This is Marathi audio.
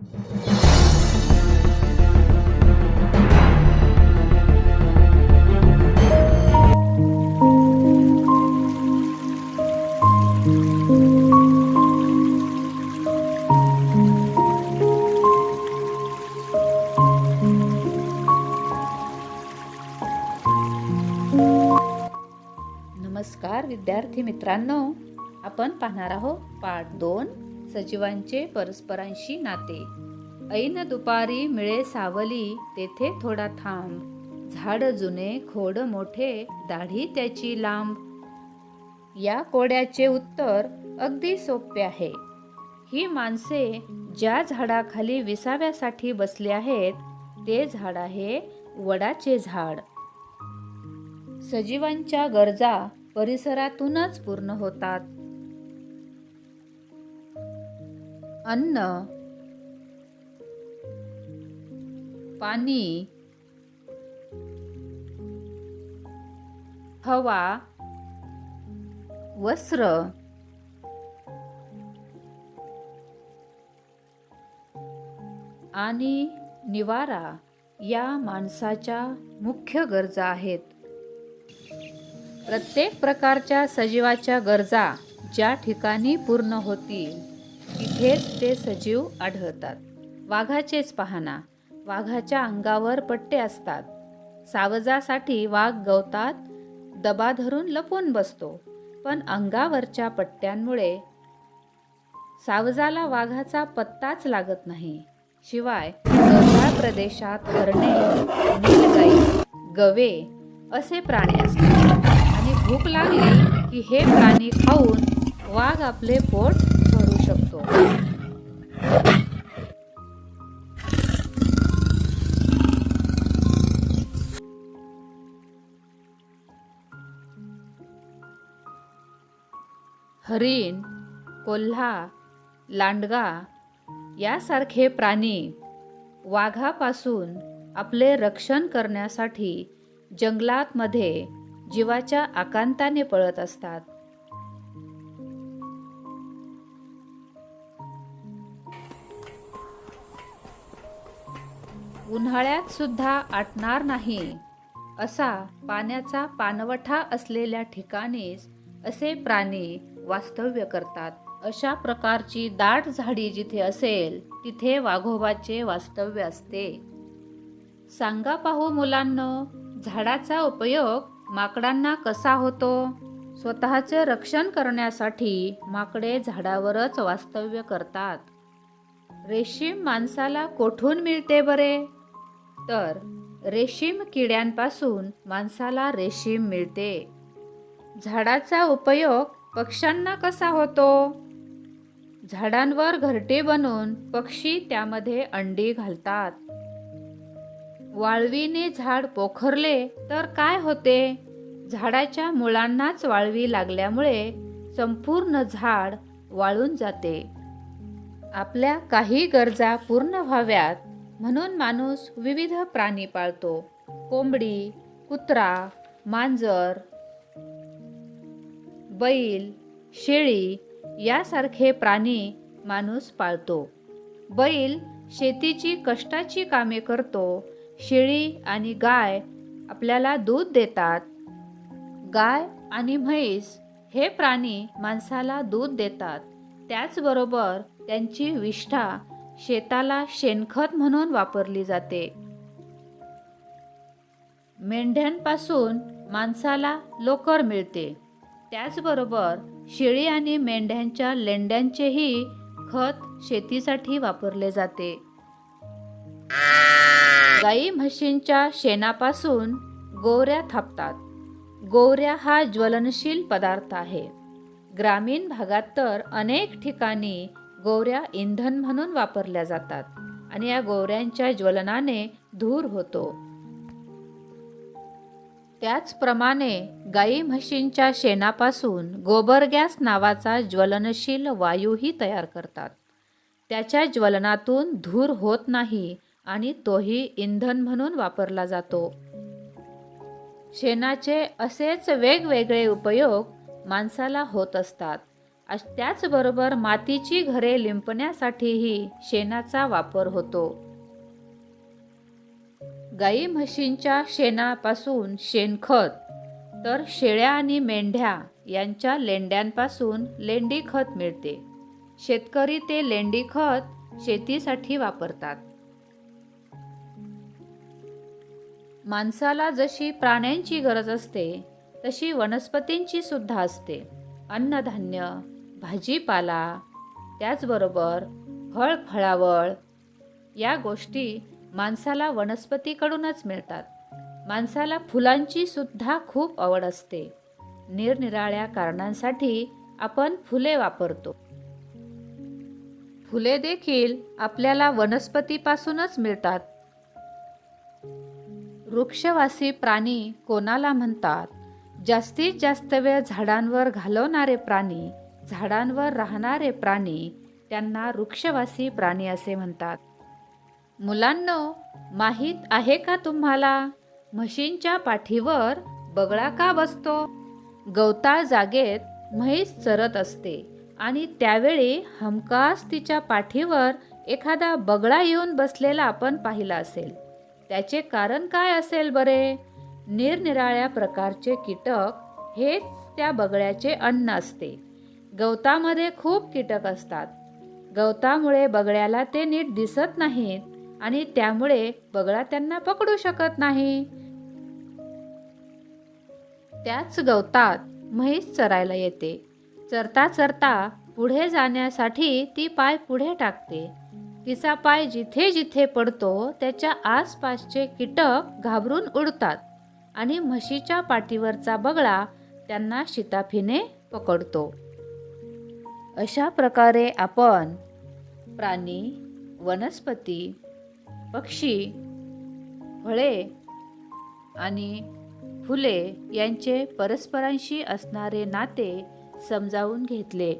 नमस्कार विद्यार्थी मित्रांनो आपण पाहणार आहोत पाठ दोन. सजीवांचे परस्परांशी नाते. ऐन दुपारी मिळे सावली तेथे थोडा थांब. झाड जुने खोड मोठे दाढी त्याची लांब. या कोड्याचे उत्तर अगदी सोपे आहे. ही माणसे ज्या झाडाखाली विसाव्यासाठी बसली आहेत ते झाड आहे वडाचे झाड. सजीवांच्या गरजा परिसरातूनच पूर्ण होतात. अन्न पाणी हवा वस्त्र आणि निवारा या माणसाच्या मुख्य गरजा आहेत. प्रत्येक प्रकारच्या सजीवाच्या गरजा ज्या ठिकाणी पूर्ण होतील तिथेच ते सजीव आढळतात. वाघाचेच पाहना वाघाच्या अंगावर पट्टे असतात. सावजासाठी वाघ गवतात दबा धरून लपून बसतो. पण अंगावरच्या पट्ट्यांमुळे सावजाला वाघाचा पत्ताच लागत नाही. शिवाय डोंगराळ प्रदेशात हरणे नीलगाई गवे असे प्राणी असतात. आणि भूक लागली की हे प्राणी खाऊन वाघ आपले पोट शकतो. हरिण कोल्हा लांडगा यासारखे प्राणी वाघापासून आपले रक्षण करण्यासाठी जंगलातमध्ये जीवाच्या आकांताने पळत असतात. उन्हाळ्यात सुद्धा आटणार नाही. असा पाण्याचा पाणवठा असलेल्या ठिकाणीच असे प्राणी वास्तव्य करतात. अशा प्रकारची दाट झाडी जिथे असेल तिथे वाघोबाचे वास्तव्य असते. सांगा पाहू मुलांनो झाडाचा उपयोग माकडांना कसा होतो? स्वतःचे रक्षण करण्यासाठी माकडे झाडावरच वास्तव्य करतात. रेशीम माणसाला कोठून मिळते बरे? तर रेशीम किड्यांपासून माणसाला रेशीम मिळते. झाडाचा उपयोग पक्ष्यांना कसा होतो? झाडांवर घरटे बनवून पक्षी त्यामध्ये अंडी घालतात. वाळवीने झाड पोखरले तर काय होते? झाडाच्या मुळांनाच वाळवी लागल्यामुळे संपूर्ण झाड वाळून जाते. आपल्या काही गरजा पूर्ण व्हाव्यात. म्हणून माणूस विविध प्राणी पाळतो. कोंबडी कुत्रा मांजर बैल शेळी यासारखे प्राणी माणूस पाळतो. बैल शेतीची कष्टाची कामे करतो. शेळी आणि गाय आपल्याला दूध देतात. गाय आणि म्हैस हे प्राणी माणसाला दूध देतात. त्याचबरोबर त्यांची विष्ठा शेताला शेणखत म्हणून वापरली जाते. मेंढ्यांपासून माणसाला लोकर मिळते. त्याचबरोबर शेळी आणि मेंढ्यांच्या लेंड्यांचेही खत शेतीसाठी वापरले जाते. गाई म्हशींच्या शेणापासून गोवऱ्या थापतात. गोवऱ्या हा ज्वलनशील पदार्थ आहे. ग्रामीण भागात तर अनेक ठिकाणी गोवऱ्या इंधन म्हणून वापरल्या जातात आणि या गोवऱ्यांच्या ज्वलनाने धूर होतो. त्याचप्रमाणे गाई म्हशींच्या शेणापासून गोबर गॅस नावाचा ज्वलनशील वायूही तयार करतात. त्याच्या ज्वलनातून धूर होत नाही आणि तोही इंधन म्हणून वापरला जातो. शेणाचे असेच वेगवेगळे उपयोग माणसाला होत असतात. त्याचबरोबर मातीची घरे लिंपण्यासाठीही शेणाचा वापर होतो. गाई म्हशींच्या शेणापासून शेणखत तर शेळ्या आणि मेंढ्या यांच्या लेंड्यांपासून लेंडी खत मिळते. शेतकरी ते लेंडी खत शेतीसाठी वापरतात. माणसाला जशी प्राण्यांची गरज असते तशी वनस्पतींची सुद्धा असते. अन्नधान्य भाजीपाला त्याचबरोबर फळ फळावळ या गोष्टी माणसाला वनस्पतीकडूनच मिळतात. माणसाला फुलांची सुद्धा खूप आवड असते. निरनिराळ्या कारणांसाठी आपण फुले वापरतो. फुले देखील आपल्याला वनस्पतीपासूनच मिळतात. वृक्षवासी प्राणी कोणाला म्हणतात? जास्तीत जास्त वेळ झाडांवर घालवणारे प्राणी झाडांवर राहणारे प्राणी त्यांना वृक्षवासी प्राणी असे म्हणतात. मुलांनो माहीत आहे का तुम्हाला? म्हशींच्या पाठीवर बगळा का बसतो? गवताळ जागेत म्हैस चरत असते आणि त्यावेळी हमखास तिच्या पाठीवर एखादा बगळा येऊन बसलेला आपण पाहिला असेल. त्याचे कारण काय असेल बरे? निरनिराळ्या प्रकारचे कीटक हेच त्या बगळ्याचे अन्न असते. गवतामध्ये खूप कीटक असतात. गवतामुळे बगळ्याला ते नीट दिसत नाहीत आणि त्यामुळे बगळा त्यांना पकडू शकत नाही. त्याच गवतात म्हैस चरायला येते. चरता चरता पुढे जाण्यासाठी ती पाय पुढे टाकते. तिचा पाय जिथे जिथे पडतो त्याच्या आसपासचे कीटक घाबरून उडतात आणि म्हशीच्या पाठीवरचा बगळा त्यांना शिताफीने पकडतो. अशा प्रकारे आपण प्राणी वनस्पती पक्षी फळे आणि फुले यांचे परस्परांशी असणारे नाते समजावून घेतले.